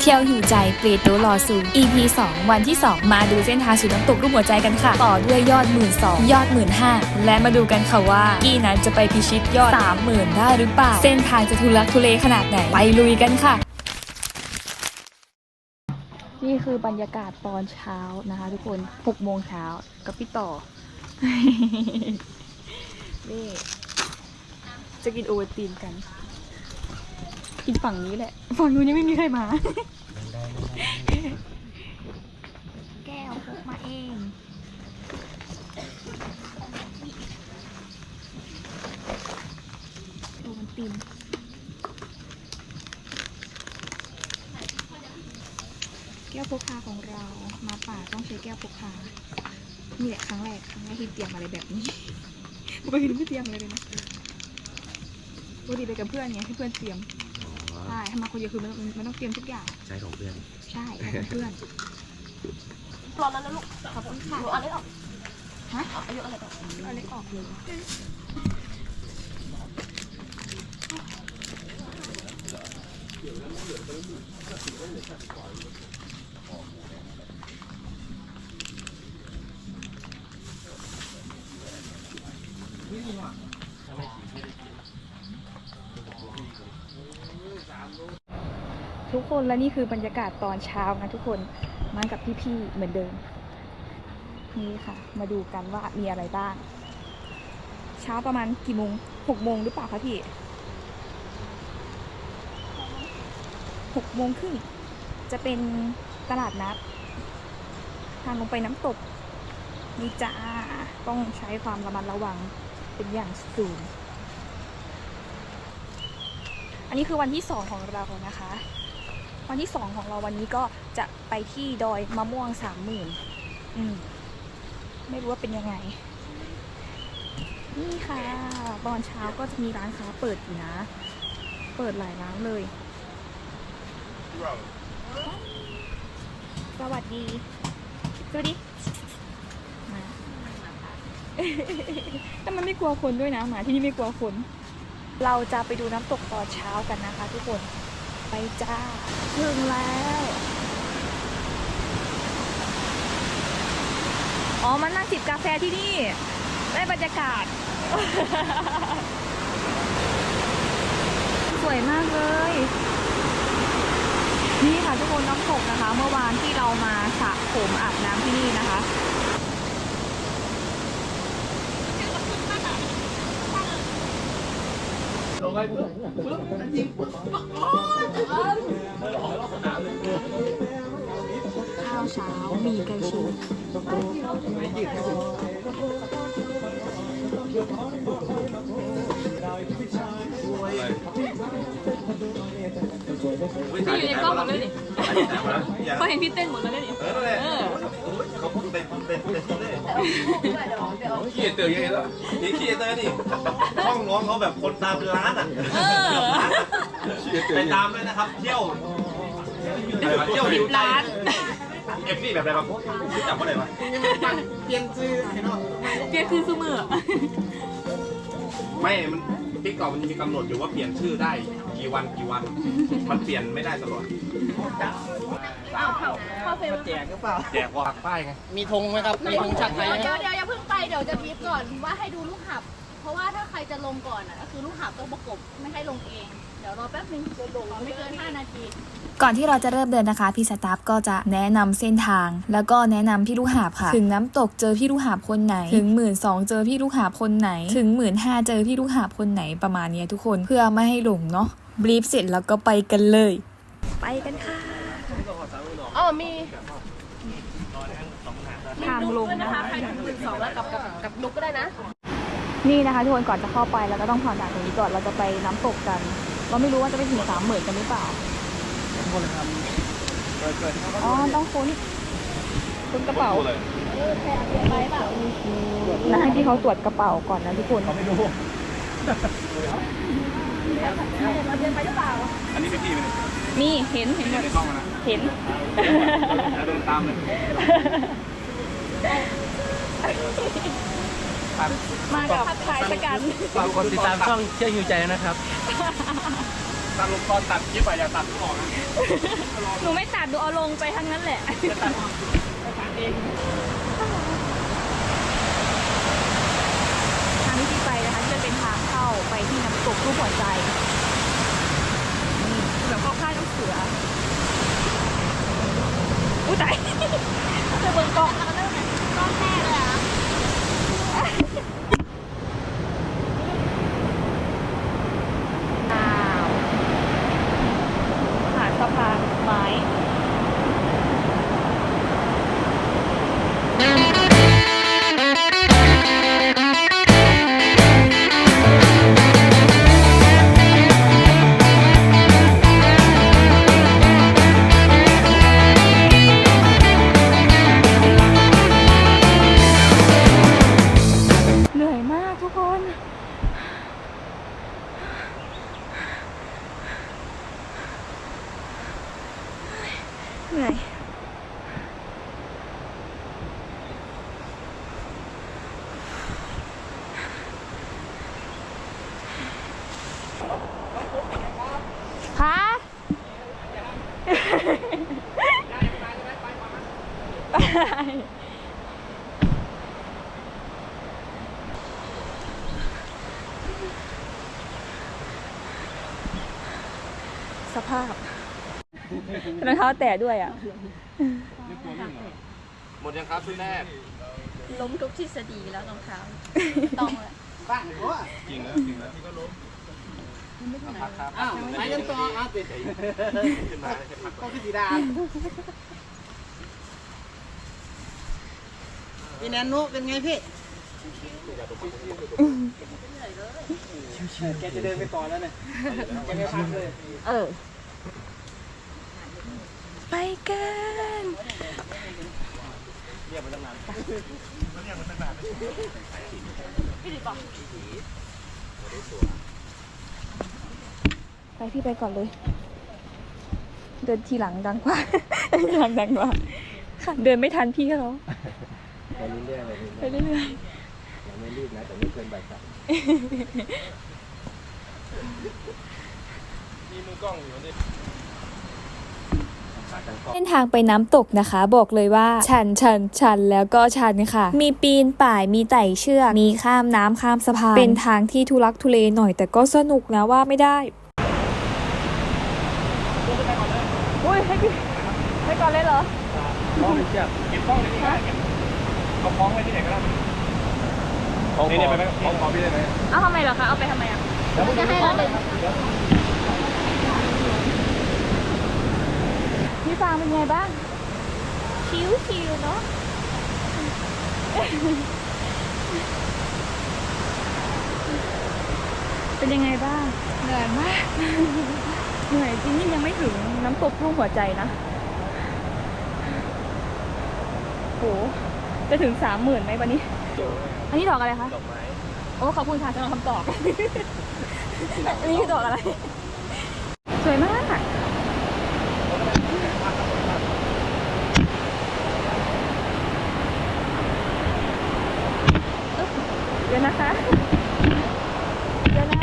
เที่ยวหิวใจเปรตโตรอซู EP 2 วันที่ 2 มาดูเส้นทางสู่น้ำตกรูปหัวใจกันค่ะ ต่อด้วยยอดหมื่นสองยอดหมื่นห้าและมาดูกันค่ะว่ากี้นั้นจะไปพิชิตยอด 30,000 ได้หรือเปล่า เส้นทางจะทุลักทุเลขนาดไหน ไปลุยกันค่ะ นี่คือบรรยากาศตอนเช้านะคะ ทุกคน6โมงเช้ากับพี่ต่อ นี่จะกินโอวัลตินกัน กินฝั่งนี้แหละ ฝั่งนู้นยังไม่มีใครมา แก้วพกมาเองโอวัลตินแก้วพกพาของเรามาป่าต้องใช้แก้วพกพานี่แหละครั้งแรกครั้งแรกที่เตรียมอะไรแบบนี้ปกติไม่เตรียมอะไรเลยนะปกติไปกับเพื่อนไงให้เพื่อนเตรียม ใช่ถ้ามาคนเดียวคือมันมันต้องเตรียมทุกอย่าง ใช้ของเพื่อน ใช่ไปกับเพื่อนรอแล้วนะลูกขอบคุณค่ะหนูเอะไรออกฮะอายุอะไรออกเอาเล็กออกเลย ทุก คนและนี่คือบรรยากาศตอนเช้านะทุกคนมากับพี่ๆเหมือนเดิม นี่ค่ะ มาดูกันว่ามีอะไรบ้าง เช้าประมาณกี่โมงหกโมงหรือเปล่าคะพี่หกโมงครึ่งจะเป็นตลาดนัด ทางลงไปน้ำตกนี่จ้าต้องใช้ความระมัดระวังเป็นอย่างสูง อันนี้คือวันที่สองของเรานะคะ วันที่สองของเราวันนี้ก็จะไปที่ดอยมะม่วงสามหมื่นอืมไม่รู้ว่าเป็นยังไง นี่ค่ะ ตอนเช้าก็จะมีร้านค้าเปิดอยู่นะ เปิดหลายร้านเลย สวัสดี สวัสดีมาแต่มันไม่กลัวคนด้วยนะหมาที่นี่ไม่กลัวคน เราจะไปดูน้ำตกตอนเช้ากันนะคะทุกคน ไปจ้า ถึงแล้ว อ๋อ มันนั่งจิบกาแฟที่นี่ ได้บรรยากาศ สวยมากเลย นี่ค่ะทุกคนน้ำตกนะคะ เมื่อวานที่เรามาสระผมอาบน้ำที่นี่นะคะ ข้าวเช้ามีไก่ชิ้น พี่อยู่ในกล้องหมดเลยนี่เขาเห็นพี่เต้นหมดแล้วนี่เออนั่นแหละเขาพูดเต็มเต็มเต็มที่เลยขี้เตอร์ยังไงล่ะนี่ขี้เตอร์นี่ห้องน้องเขาแบบคนตามเป็นล้านอะไปตามเลยนะครับ เที่ยวเที่ยวหิวร้านเอฟนี่แบบอะไรบ้างรู้จักว่าอะไรบ้างเปลี่ยนคือซูเมอร์ไม่มัน ติ๊กต็อกมันมีกำหนดอยู่ว่าเปลี่ยนชื่อได้กี่วันกี่วัน มันเปลี่ยนไม่ได้ตลอดอ้าวเข้าเข้าเฟรมแจกหรือเปล่าแจกว่าป้ายไง มีธงไหมครับ มีธงชักไหมเดี๋ยวเดี๋ยวอย่าเพิ่งไปเดี๋ยวจะบีบก่อนว่าให้ดูลูกหับ เพราะว่าถ้าใครจะลงก่อนอะก็คือลูกหับต้องประกบไม่ให้ลงเอง เดี๋ยวรอแป๊บนึงขอไม่เกิน5นาทีก่อนที่เราจะเริ่มเดินนะคะ พี่สตาฟก็จะแนะนำเส้นทาง แล้วก็แนะนำพี่ลูกหาบค่ะ ถึงน้ำตกเจอพี่ลูกหาบคนไหน ถึงหมื่นสองเจอพี่ลูกหาบคนไหน ถึงหมื่นห้าเจอพี่ลูกหาบคนไหนประมาณเนี้ยทุกคนเพื่อไม่ให้หลงเนาะบรีฟเสร็จแล้วก็ไปกันเลย ไปกันค่ะอ๋อมีทางลงด้วยนะนะคะคะใครถึงหมื่นสองแล้วกับกับกับนุกก็ได้นะ นี่นะคะทุกคนก่อนจะเข้าไปเราก็ต้องผ่านด่านตรงนี้ก่อนเราจะไปน้ำตกกัน เราไม่รู้ว่าจะไปถึงสามหมื่นกันหรือเปล่าอ๋อต้องค้นค้นกระเป๋านะให้พี่เขาตรวจกระเป๋าก่อนนะทุกคนอันนี้เป็นพี่ไหมมีเห็นเห็นหมดในกล้องนะเห็นแล้วโดนตามเลย มากับชายชะกัน ฝากกดติดตามช่องเชื่อหิวใจนะครับไสรุปตอนตัดคลิปอะอย่าตัดออกนะหนูไม่ตัดดูเอาลงไปทั้งนั้นแหละ จะตัดจะตัดเองทางที่พี่ไปนะคะจะเป็นทางเข้าไปที่น้ำตกรูปหัวใจนี่แบบเข้าค่ายน้ำเสือ อุ้ยตายจะเบิ่งกล้อง เอาเริ่มเลยก้อนแรกเลยเหรอ รองเท้าแตะด้วยอะ หมดยังครับชุดแรก ล้มทุกทฤษฎีแล้วรองเท้าต้องเลยจริงแล้วจริงแล้วที่ก็ล้มพักครับอ้าวไปกันต่ออ้าวติดขึ้นมาให้พักก็พิธีดาพี่แนนนุเป็นไงพี่แกจะเดินไปต่อแล้วเนี่ยแกไม่พักเลย เออ ไปกันเรียกมาตั้งนานไปพี่ไปก่อนเลย เดินทีหลังดังกว่า เดินทีหลังดังกว่าค่ะเดินไม่ทันพี่เขาไปเรื่อยๆไปไปเรื่อยยังไม่รีบนะแต่ไม่เกินบ่ายสามมีมือกล้องอยู่นี่ เส้นทางไปน้ำตกนะคะ บอกเลยว่า ชันชันชันแล้วก็ชันค่ะ มีปีนป่ายมีไต่เชือกมีข้ามน้ำข้ามสะพานเป็นทางที่ทุลักทุเลหน่อยแต่ก็สนุกนะว่าไม่ได้อุ้ยให้พี่ไปก่อนเลยเหรอกล้องเชือกเก็บกล้องในนี่ก็ได้เอาคล้องไว้ที่ไหนก็ได้ของขอของขอพี่ได้ไหมเอาทำไมเหรอคะเอาไปทำไมอะจะให้เราเดิน พี่ฟางเป็นไงบ้าง ชิวชิวๆเนาะเป็นยังไงบ้าง เหนื่อยมาก เหนื่อยจริงนี่ยังไม่ถึงน้ำตกรูปหัวใจนะโหจะถึงสามหมื่นไหมวันนี้ อันนี้ดอกอะไรคะ ดอกไม้ โอ้ขอบคุณค่ะสำหรับคำตอบ อันนี้คือดอกอะไร สวยมาก เดี๋ยวนะคะ เดี๋ยวนะ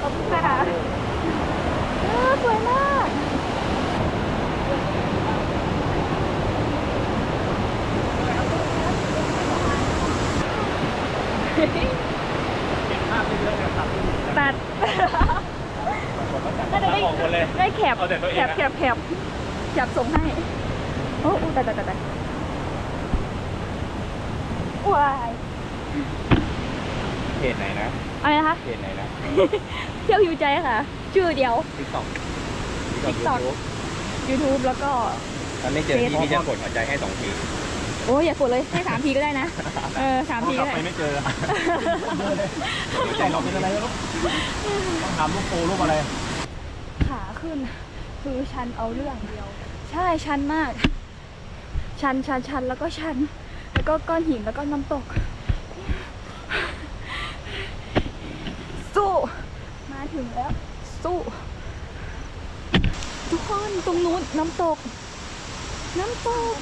ขอบคุณค่ะเออสวยมาก ตัดน่าจะได้ ออกหมดเลย ได้แคบ เอาแต่ตัวเอง แคบ อะ แคบแคบแคบส่งให้ โอ้อู้แต่แต่แต่แต่ว้าย เพจไหนนะ อะไรนะคะ เพ จไหนนะเที่ยวหิวใจค่ะ ชื่อเดียว ติ๊กต็อก TikTok YouTube แล้วก็ถ้าไม่เจอพี่พี่จะกดหัวใจให้สองทีโอ้ยอย่ากดเลยให้สามทีก็ได้นะ เออสามทีก็ได้ ไปไม่เจอใจเราเป็นอะไรลูกต้องถามลูกโปลูกอะไร ขาขึ้น คือชันเอาเรื่องเดียว ใช่ชันมาก ชันชันชันแล้วก็ชัน แล้วก็ก้อนหินแล้วก็น้ำตก สู้มาถึงแล้ว สู้ ทุกคนตรงนู้นน้ำตก น้ำตก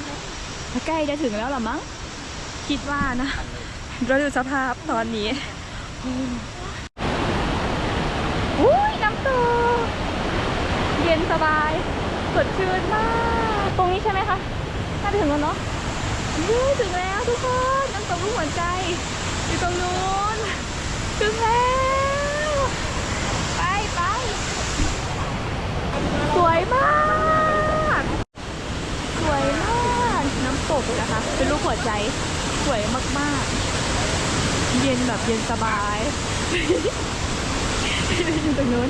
ใกล้จะถึงแล้วหรอมั้ง คิดว่านะเราดูสภาพตอนนี้อุ้ยน้ำตก เย็นสบายสดชื่นมาก ตรงนี้ใช่ไหมคะน่าจะถึงแล้วเนาะยูถึงแล้วทุกคนน้ำตกรูปหัวใจ อยู่ตรงนู้นถึงแล้ว ไปไปส วยมาก สวยมาก น้ำตกนะคะ เป็นรูปหัวใจ สวยมากๆ เย็นแบบเย็นสบายอยู่ตรงนู้น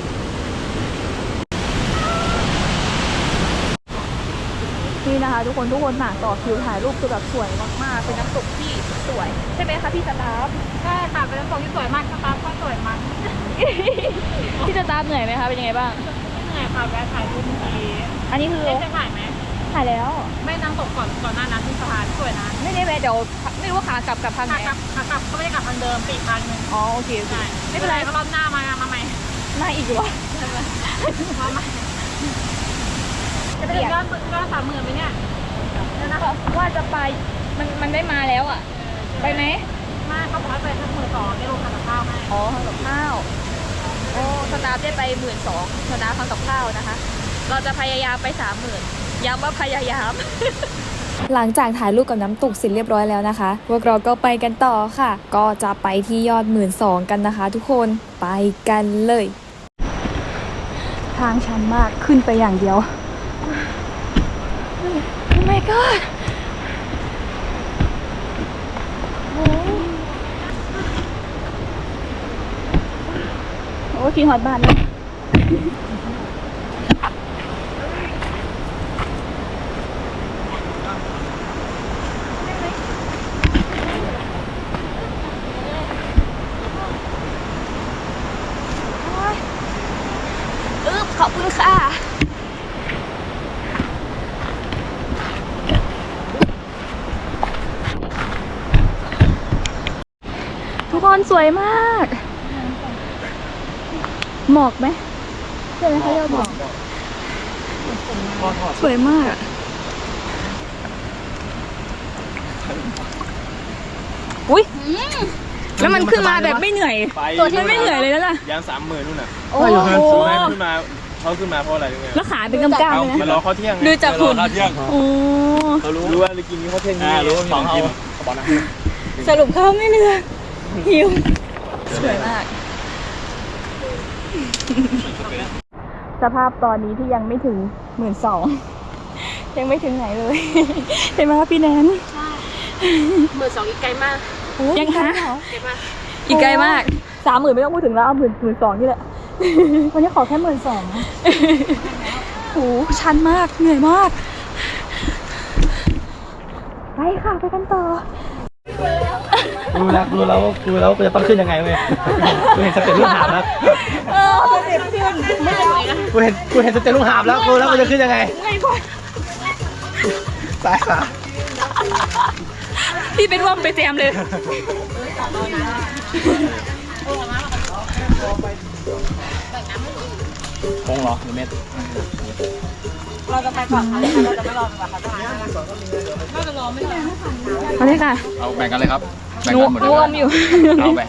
นี่นะคะ ทุกคนทุกคนต่างต่อคิวถ่ายรูปคือแบบสวยมากๆ เป็นน้ำตกที่สวย ใช่ไหมคะพี่สตาฟใช่ค่ะเป็นน้ำตกที่สวยมากสตาฟก็สวยมากพี่สตาฟเหนื่อยไหมคะเป็นยังไงบ้าง ไม่เหนื่อยค่ะแวะถ่ายรูปเมื่อกี้อันนี้คือเอ๊ะจะถ่ายไหมถ่ายแล้ว ไม่น้ำตกก่อนก่อนหน้านั้นที่สะพานสวยนะไม่ได้แวะเดี๋ยวไม่รู้ว่าขากลับกลับทางไหนขากลับขากลับก็ไม่ได้กลับทางเดิมปีกทางหนึงอ๋อโอเคโอเคใช่ไม่เป็นไรก็รอบหน้ามามาใหม่มาอีกเหรอมาใหม่จะไปถึงยอดยอดสามหมื่นไหมเนี่ยว่าจะไปมันมันได้มาแล้วอะ ไปไหมมาเขาบอกให้ไปทั้งหมื่นสองได้ลงทำกับข้าวให้อ๋อทำกับข้าว โอ้สตาฟได้ไปหมื่นสองสตาฟทำกับข้าวนะคะ เราจะพยายามไปสามหมื่นย้ำว่าพยายาม หลังจากถ่ายรูปกับน้ำตกเสร็จเรียบร้อยแล้วนะคะ พวกเราก็ไปกันต่อค่ะ ก็จะไปที่ยอดหมื่นสองกันนะคะ ทุกคนไปกันเลย ทางชันมากขึ้นไปอย่างเดียวโอ้ my god โอ้โอ้ขี่ฮอตบ้านเลยอึ๊บขอบคุณค่ะทุกคนสวยมาก หมอกไหมใช่ไหมคะยอดหมอกสวยมากอะอุ้ยแล้วมันขึ้นมาแบบไม่เหนื่อยไปตัวที่ไม่เหนื่อยเลยแล้วล่ะยางสามหมื่นนู่นน่ะโอ้โหรู้ไหมขึ้นมาเขาขึ้นมาเพราะอะไรรู้ไหมแล้วขาเป็นกำกามเอาเลยมานะรอเขาเที่ยงไงดูจากหุ่นมรอเขาเที่ยงโอ้เขารู้รู้ว่าจะกินเขาเที่ยงนี่รู้ว่ามีของกินเขาบอกนะสรุปเขาไม่เหนื่อยหิวสวยมาก สภาพตอนนี้ที่ยังไม่ถึงหมื่นสองยังไม่ถึงไหนเลย เห็นไหมคะพี่แนนหมื่นสองอีกไกลมากยังคะไกลมากอีกไกลมากสามหมื่นไม่ต้องพูดถึงแล้วเอาหมื่นหมื่นสองนี่แหละวันนี้ขอแค่หมื่นสองโอ้ชันมากเหนื่อยมาก ไปค่ะไปกันต่อรู้แล้วรู้แล้วรู้แล้วจะต้องขึ้นยังไงเว้ยกูเห็นสเต็ปลูกหาบแล้ว เออเด็กขึ้นไม่เอากูเห็นกูเห็นสเตลูกหาบแล้วกูแล้วมันจะขึ้นยังไงสายขาพี่ไปร่วมไปแจมเลยคงเหรอหรือเม็ดเราจะไปก่อนค่ะเราจะไม่รอดีกว่าเขาจะมาเราจะรอไม่ได้มาเลยค่ะเอาแบ่งกันเลยครับแบ่งหนูกันหมดหเลนูยอมอยู่เอาแบ่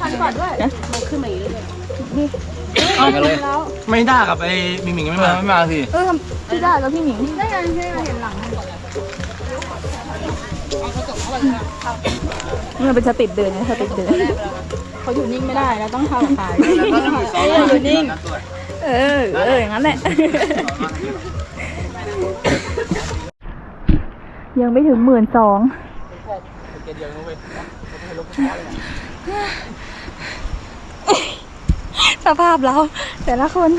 เอากันเลยไม่ได้กับไอ้มิงมิงไม่มาไม่มาสิเออพี่ได้แล้วพี่หมิงได้ไงได้ไงเห็นหลังมันเป็นสติปเดินนะสติปเดินเขาอยู่นิ่งไม่ได้เราต้องทำขายอยู่นิ่ง เออ เอออย่างนั้นแหละยังไม่ถึงหมื่นสอง สภาพเรา แต่ละคน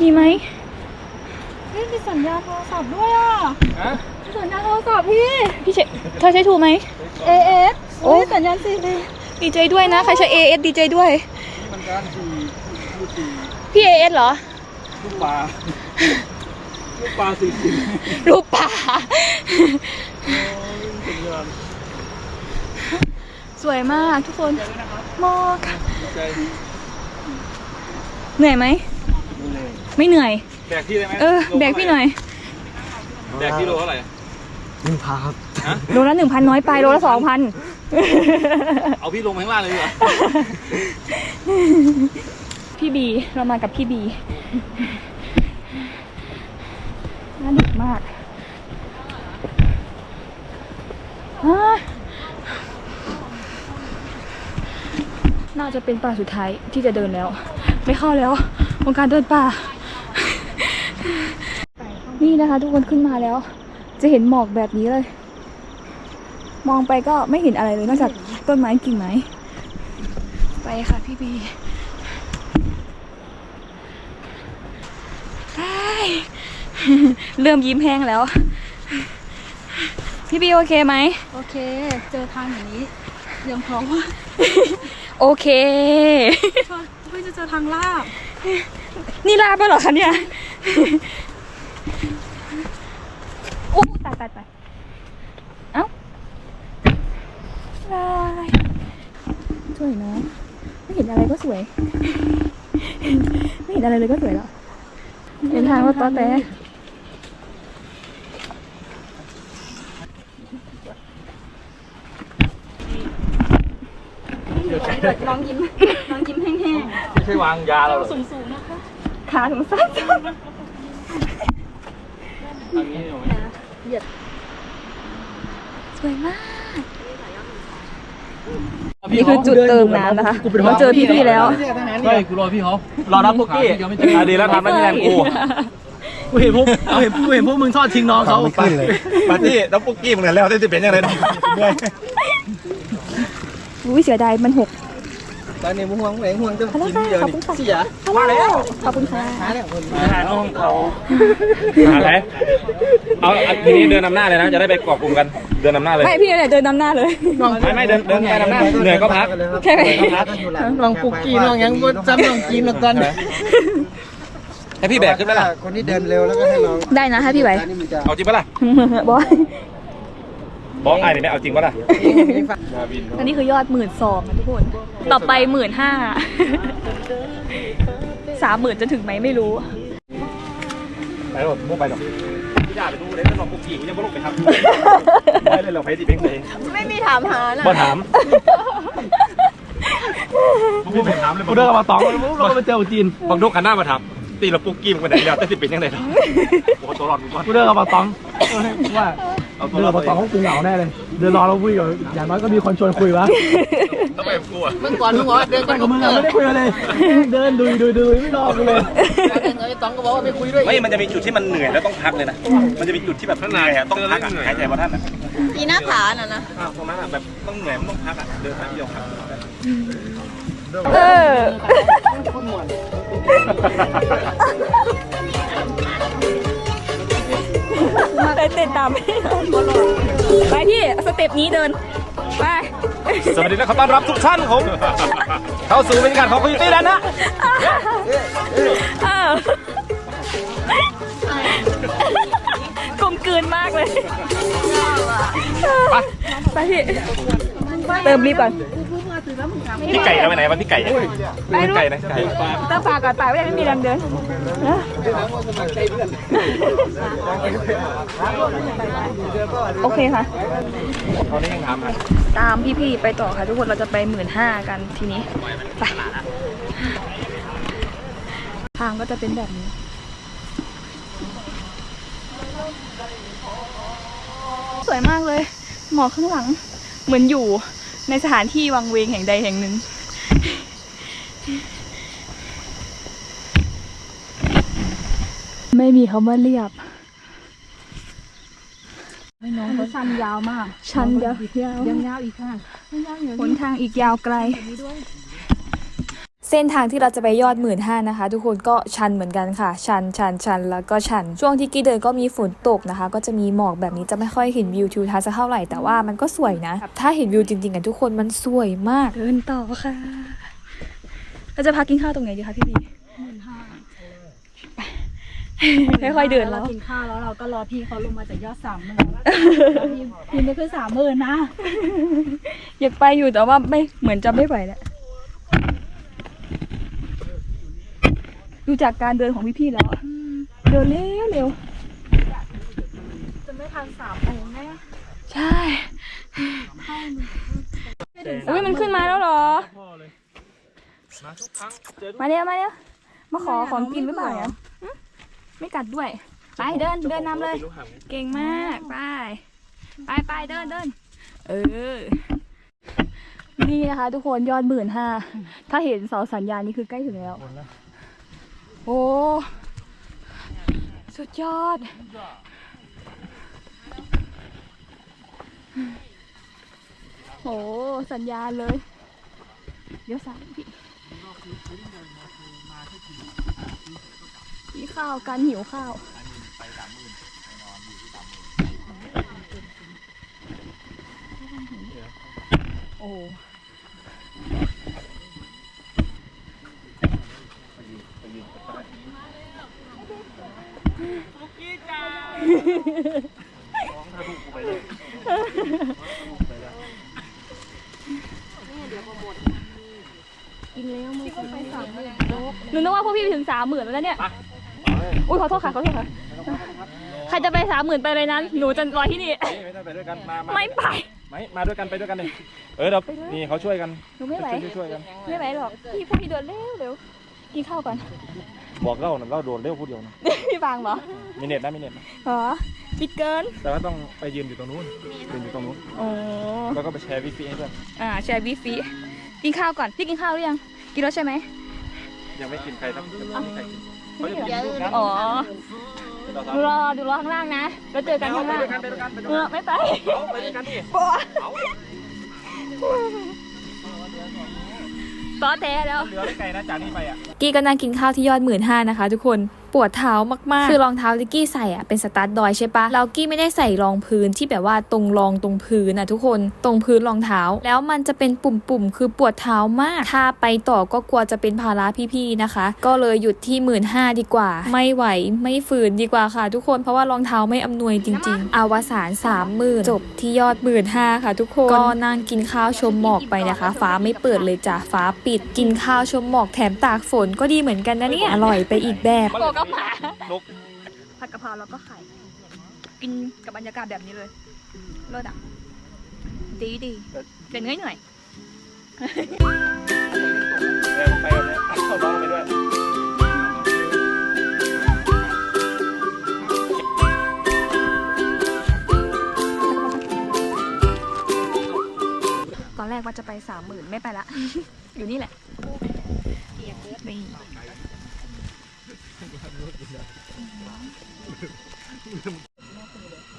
มีไหมไม่มีสัญญาณโทรศัพท์ด้วยอะมีสัญญาณโทรศัพท์พี่ พี่ใช้เธอใช้ถูกไหม AS โอ้ยสัญญาณสิดีใจด้วยนะ ใครใช้ AS ดีใจด้วยพี่ AS เหรอลูกปลา ลูกปลาสี่สิบรูปป่าสวยมากทุกคนหมอกเหนื่อยไหม ไม่เหนื่อย แบกพี่ได้ไหมเออ แบกพี่หน่อยโอแดกกิโลเท่าไหร่ หนึ่งพาครับโลละหนึ่งพันน้อยไป โลละสองพัน เอาพี่ลงไปข้างล่างเลยดีกว่าพี่บี เรามากับพี่บี น่าด็กมากน่าจะเป็นป่าสุดท้ายที่จะเดินแล้ว ไม่เข้าแล้ววงการเดินป่า นี่นะคะทุกคนขึ้นมาแล้ว จะเห็นหมอกแบบนี้เลย มองไปก็ไม่เห็นอะไรเลยนอกจากต้นไม้กิ่งไม้ไปค่ะพี่บี ไป เริ่มยิ้มแห้งแล้ว พี่บีโอเคไหม โอเค เจอทางอย่างนี้ยังพร้อมว่าโอเคเพื่อจะเจอทางลาบ นี่ลาบแล้วเหรอคะเนี่ยโอ้ตายตายตายเอ้าลายสวยเนาะไม่เห็นอะไรก็สวย ไม่เห็นอะไรเลยก็สวยแล้วเห็นทางว่าตอแต่ น้องยิ้มน้องยิ้มแห้งไม่ใช่วางยาเราหรอกๆขาถึงสั้นทางนี้เอาไหมสวยมากนี่คือจุดเติมน้ำนะคะเราเจอพี่ๆแล้ว ใช่กูรอพี่เขารอรับพวกกี้ยังไม่เจออะดีแล้วทำหน้าที่แทนกูกูเห็นพวกกูเห็นกูเห็นพวกมึงทอดทิ้งน้องเขาปาร์ตี้ปาร์ตี้แล้วปุ๊กกี้มึงเนี่ยแล้วที่จะเป็นยังไงด้วย อุ้ยเสียดายมันหกตอนนี้มึงห่วงแหวงห่วงจะขอบคุณกินค่ะเดียวขอบนี่คุณค่ะเสียมาแล้วขอบคุณค่ะหาเนี่ยคนหาน้องเขาหาอะไรเอาเอาทีนี้เดินนำหน้าเลยนะ จะได้ไปเกาะกลุ่มกัน เดินนำหน้าเลย ไม่พี่เนี่ยเดินนำหน้าเลย ไม่ไม่เดินเดินไปนำหน้า เหนื่อยก็พักใช่ไหมน้องปุกกี้น้องยังบนจำน้องกินหรอกตอนนี้ให้พี่แบกขึ้นไหมล่ะ คนที่เดินเร็วแล้วก็ให้น้องได้นะถ้าพี่ไหวอันนี้มันจะเอาจริงปะล่ะบอย บอกไอ้นี่ไม่เอาจริงปะล่ะอันนี้คือยอดหมื่นสองทุกคน ต่อไปหมื่นห้าสามหมื่นจะถึงไหมไม่รู้ ไปหรอกมุ่งไปหรอกพี่ด่าไปดูเลยแล้วน้องปุ๊กกี้กูยังไม่ลงไปทำไม่เลยเราไปที่เป็นเลยไม่มีถามหานะบ่ถามกูไปถามเลยกูเดินกับมาตองเราก็ไปเจอจีนบังดุกขันหน้ามาถามตีเราปุ๊กกี้มึงไปไหนแล้วแต่สิเป็นยังไงหรอโอ้ตัวรอดกูก่อนกูเดินกับมาตองว่า เอาตัวเดินรอกัดบมาตองเขากูเหงาแน่เลย เดินรอเราคุยกับอย่างน้อยก็มีคนชวนคุยวะทำไมกูอะเมื่อก่อนมึงบอกว่าเดินแต่กับมึงอะไม่ได้คุยกันเลยเดินดูดูดูไม่รอกูเลยไอ้ตองก็บอกว่าไม่คุยด้วยไม่ มันจะมีจุดที่มันเหนื่อยแล้วต้องพักเลยนะ มันจะมีจุดที่แบบเหนื่อยอะต้องพักอะหายใจว่าท่านอะตีหน้าผาน่ะนะ อ้าวตรงนั้นอะแบบต้องเหนื่อยมันต้องพักอะเดินแป๊บเดียวครับเออ ไปเต้นตามพี่ไปพี่สเต็ปนี้เดิน ไป สวัสดีและขอต้อนรับทุกท่านผม เข้าสู่บรรยากาศของคุยตี้แล้วนะ เออกลมกลืนมากเลย ไปพี่ เติมรีบก่อน พี่ไก่เอาไปไหนวะพี่ไก่อะไปดูไก่นะไก่เติมปากก่อนปากไม่ได้ไม่มีแรงเดินนะโอเคค่ะ เขานี่ยังถามหาตามพี่ๆไปต่อค่ะทุกคนเราจะไปหมื่นห้ากันทีนี้ไปทางก็จะเป็นแบบนี้สวยมากเลย หมอกข้างหลัง เหมือนอยู่ ในสถานที่วังเวงแห่งใดแห่งหนึ่ง ไม่มีคำว่าเรียบ น้องเขาชันยาวมาก ชันยาวยังยาวอีกค่ะหนทางอีกยาวไกล เส้นทางที่เราจะไปยอดหมื่นห้านะคะ ทุกคนก็ชันเหมือนกันค่ะ ชันชันชันแล้วก็ชัน ช่วงที่กี้เดินก็มีฝนตกนะคะ ก็จะมีหมอกแบบนี้จะไม่ค่อยเห็นวิวทิวทัศน์สักเท่าไหร่แต่ว่ามันก็สวยนะ ถ้าเห็นวิวจริงๆกันทุกคนมันสวยมากเดินต่อค่ะเราจะพักกินข้าวตรงไหนดีคะพี่บีไปค่อยๆเดินแล้วกินข้าวแล้วเราก็รอพี่เขาลงมาจากยอดสามหมื่นพี่พี่ไม่ขึ้นสามหมื่นนะอยากไปอยู่แต่ว่าไม่เหมือนจะไม่ไหวแล้ว ดูจากการเดินของพี่ๆแล้วอะเดินเร็วเร็วพันสามหมื่นแม่ใช่อุ้ยมันขึ้นมาแล้วเหรอ มาทุกครั้งเจอมาเร็วมาเร็วมาขอของกินหรือเปล่าเนี่ยหึไม่กัดด้วย ไปเดินเดินนำเลยลูกหางเก่งมากไปไปไปเดินเดินเออ นี่นะคะ ทุกคนยอดหมื่นห้า ถ้าเห็นเสาสัญญาณนี่คือใกล้ถึงแล้ว โอ้ สุดยอด โอ้สัญญาณเลย เดี๋ยวสายพี่พี่ข้าวกันหิวข้าวโอ้ หนูนึกว่าพวกพี่ไปถึงสามหมื่นแล้วนะเนี่ยอุ้ยขอโทษค่ะขอโทษค่ะ ใครจะไปสามหมื่นไปเลยนั้น หนูจะรอที่นี่ ไม่ต้องไปด้วยกันมามาไม่ไป ไม่มาด้วยกันไปด้วยกันเลยเออเดี๋ยวนี่เขาช่วยกันหนูไม่ไหวช่วยช่วยกัน ไม่ไหวหรอก พี่พวกพี่เดินเร็วเร็วกินข้าวก่อนบอกเล่านะเล่าโดนเร็วพูดเดียวนะพี่บางเหรอมีเน็ตนะมีเน็ตนะเหรอ ปิดเกิน แต่ว่าต้องไปยืนอยู่ตรงนู้นยืนอยู่ตรงนู้นโอ้แล้วก็ไปแชร์วิฟีให้เพื่อนอ่า แชร์บีฟีกินข้าวก่อน พี่กินข้าวหรือยัง กินแล้วใช่ไหม ยังไม่กินใครทั้งยังไม่มีใครกินเขาจะไม่กินเหรอลูกกันอ๋อต่อดูรอดูรอข้างล่างนะ แล้วเจอกันเอาข้างไปล่างด้วยกันไปด้วยกันไปเอด้วยอกันไม่ไปเอาไปด้วยกันดิปวดต่อแท้แล้ว เหลือได้ไกลนะจากนี้ไปอะ กี้ก็นั่งกินข้าวที่ยอดหมื่นห้านะคะทุกคน ปวดเท้ามากๆ คือรองเท้าที่กี้ใส่อะเป็นสตาร์ทดอยใช่ปะแล้วกี้ไม่ได้ใส่รองพื้นที่แบบว่าตรงรองตรงพื้นนะทุกคนตรงพื้นรองเท้า แล้วมันจะเป็นปุ่มๆคือปวดเท้ามากถ้าไปต่อก็กลัวจะเป็นภาระพี่ๆนะคะ ก็เลยหยุดที่หมื่นห้าดีกว่า ไม่ไหวไม่ฝืนดีกว่าค่ะ ทุกคนเพราะว่ารองเท้าไม่อำนวยจริง ๆ อวสานสามหมื่นจบที่ยอดหมื่นห้าค่ะ ทุกคนก็นั่งกินข้าวชมหมอกไปนะคะ ฟ้าไม่เปิดเลยจ้ะฟ้าปิดกินข้าวชมหมอกแถมตากฝนก็ดีเหมือนกันนะเนี่ยอร่อยไปอีกแบบหมา นกผัดกะเพราแล้วก็ไข่ กินกับบรรยากาศแบบนี้เลยเลิศอะ ดีดีเดี๋ยวเหนื่อยเหนื่อยเดินไปแบบนี้เอาน้องไปด้วยตอนแรกว่าจะไปสามหมื่นไม่ไปละ อยู่นี่แหละนี่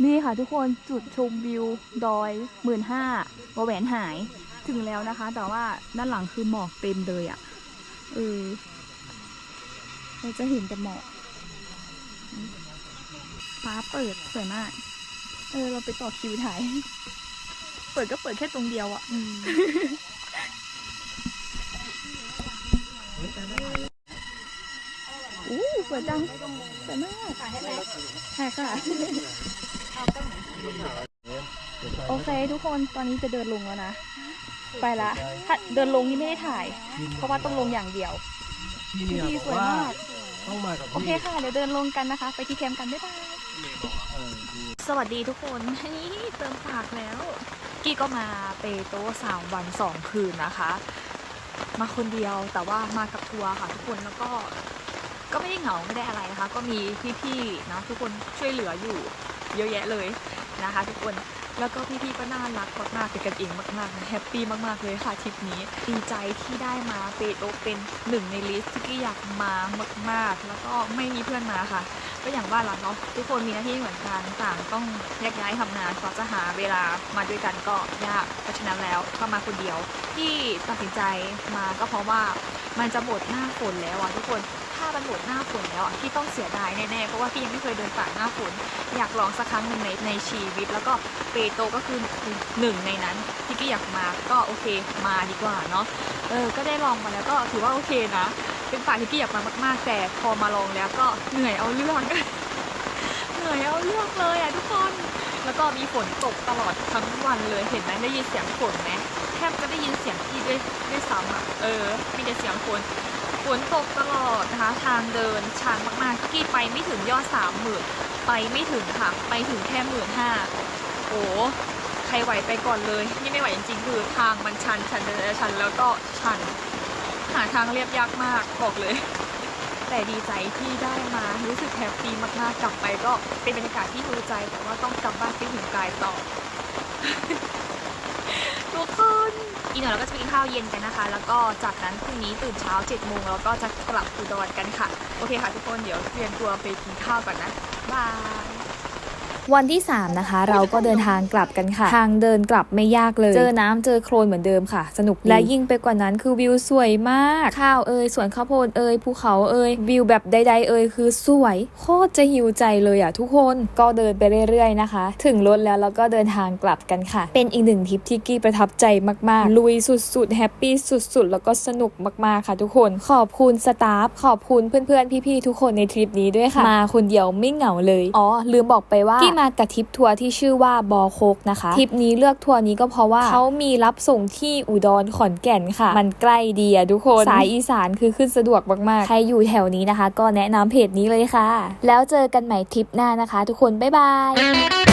นี่ค่ะทุกคนจุดชมวิวดอยหมื่นห้าวแหวนหายถึงแล้วนะคะ แต่ว่าด้านหลังคือหมอกเต็มเลยอะ่ะเออเราจะเห็นแต่หมอกฟ้าเปิดสวยมาก เออ เราไปต่อคิวถ่าย เปิดก็เปิดแค่ตรงเดียวอะ่ะ สวยจังสวยมากถ่ายให้ไหมถ่ายค่ะโอเคทุกคนตอนนี้จะเดินลงแล้วนะ ไปละถ้าเดินลงนี่ไม่ได้ถ่าย เพราะว่าต้องลงอย่างเดียวที่สวยมากต้องมากับโอเคค่ะ เดี๋ยวเดินลงกันนะคะ ไปที่แคมป์กันบ๊ายบายสวัสดีทุกคนนี่เติมปากแล้ว กี้ก็มาเปโตะสามวันสองคืนนะคะ มาคนเดียวแต่ว่ามากับทัวร์ค่ะทุกคนแล้วก็ ก็ไม่ได้เหงาไม่ได้อะไรนะคะ ก็มีพี่ๆนะทุกคนช่วยเหลืออยู่เยอะแยะเลยนะคะ ทุกคนแล้วก็พี่ๆก็น่ารักมากๆเป็นกันเองมากๆแฮปปี้มากๆเลยค่ะทริปนี้ดีใจที่ได้มาเปโตะเป็นหนึ่งในลิสต์ที่กี้อยากมามากๆ แล้วก็ไม่มีเพื่อนมาค่ะ ก็อย่างว่าละเนาะทุกคนมีหน้าที่เหมือนกันต่างต้องแยกย้ายทำงานกว่าจะหาเวลามาด้วยกันก็ยากเพราะฉะนั้นแล้วเข้ามาคนเดียว ที่ตัดสินใจมาก็เพราะว่ามันจะหมดหน้าฝนแล้วอะทุกคนามันหมดหน้าฝนแล้วอะที่ต้องเสียดายแน่ๆเพราะว่าพี่ยังไม่เคยเดินป่าหน้าฝนอยากลองสักครั้งหนึ่งในในชีวิต แล้วก็เปโตก็คือหนึ่งในนั้นที่กี้อยากมาก็โอเคมาดีกว่าเนาะเออก็ได้ลองมาแล้วก็ถือว่าโอเคนะ เป็นป่าที่กี้อยากมามากๆ แต่พอมาลองแล้วก็เหนื่อยเอาเรื่องเหนื่อยเอาเรื่องเลยอะทุกคนแล้วก็มีฝนตกตลอดทั้งวันเลยเห็นไหมได้ยินเสียงฝนไหมแทบจะได้ยินเสียงที่ด้วยด้วยซ้ำอะเออมีแต่เสียงฝน ฝนตกตลอดนะคะ ทางเดินชันมากๆกี้ไปไม่ถึงยอดสามหมื่นไปไม่ถึงค่ะ ไปถึงแค่หมื่นห้าโอ้ใครไหวไปก่อนเลยนี่ไม่ไหวจริงๆ คือทางมันชันชันและชันแล้วก็ชัน หาทางเรียบยากมากบอกเลย แต่ดีใจที่ได้มารู้สึกแฮปปี้มากๆกลับไปก็เป็นบรรยากาศที่ดูใจ แต่ว่าต้องกลับบ้านไปถึงกายต่อทุกคน อีกหน่อยเราก็จะไปกินข้าวเย็นกันนะคะ แล้วก็จากนั้นพรุ่งนี้ตื่นเช้า7จ็ดโมงแล้วก็จะกลับอุดรกันค่ะ โอเคค่ะทุกคนเดี๋ยวเตรียมตัวไปกินข้าวก่อนนะบาย วันที่ 3 นะคะ เราก็เดินทางกลับกันค่ะ ทางเดินกลับไม่ยากเลย เจอน้ำเจอโคลนเหมือนเดิมค่ะ สนุกดีและยิ่งไปกว่านั้นคือวิวสวยมาก ข้าวเอ่ยสวนข้าวโพดเอ่ยภูเขาเอ่ยวิวแบบใด ๆ เอ่ยคือสวยโคตรจะหิวใจเลยอะทุกคนก็เดินไปเรื่อยๆนะคะ ถึงรถแล้วเราก็เดินทางกลับกันค่ะ เป็นอีกหนึ่งทริปที่กี้ประทับใจมากๆ ลุยสุดๆแฮปปี้สุดๆ แล้วก็สนุกมากๆค่ะ ทุกคนขอบคุณสตาฟขอบคุณเพื่อนๆพี่ๆทุกคนในทริปนี้ด้วยค่ะมาคนเดียวไม่เหงาเลยอ๋อลืมบอกไปว่าที่มากับทริปทัวร์ที่ชื่อว่าบอโคกนะคะทริปนี้เลือกทัวร์นี้ก็เพราะว่าเขามีรับส่งที่อุดรขอนแก่นค่ะ มันใกล้ดีอะทุกคนสายอีสานคือขึ้นสะดวกมากๆ ใครอยู่แถวนี้นะคะ ก็แนะนำเพจนี้เลยค่ะ แล้วเจอกันใหม่ทริปหน้านะคะ ทุกคนบ๊ายบาย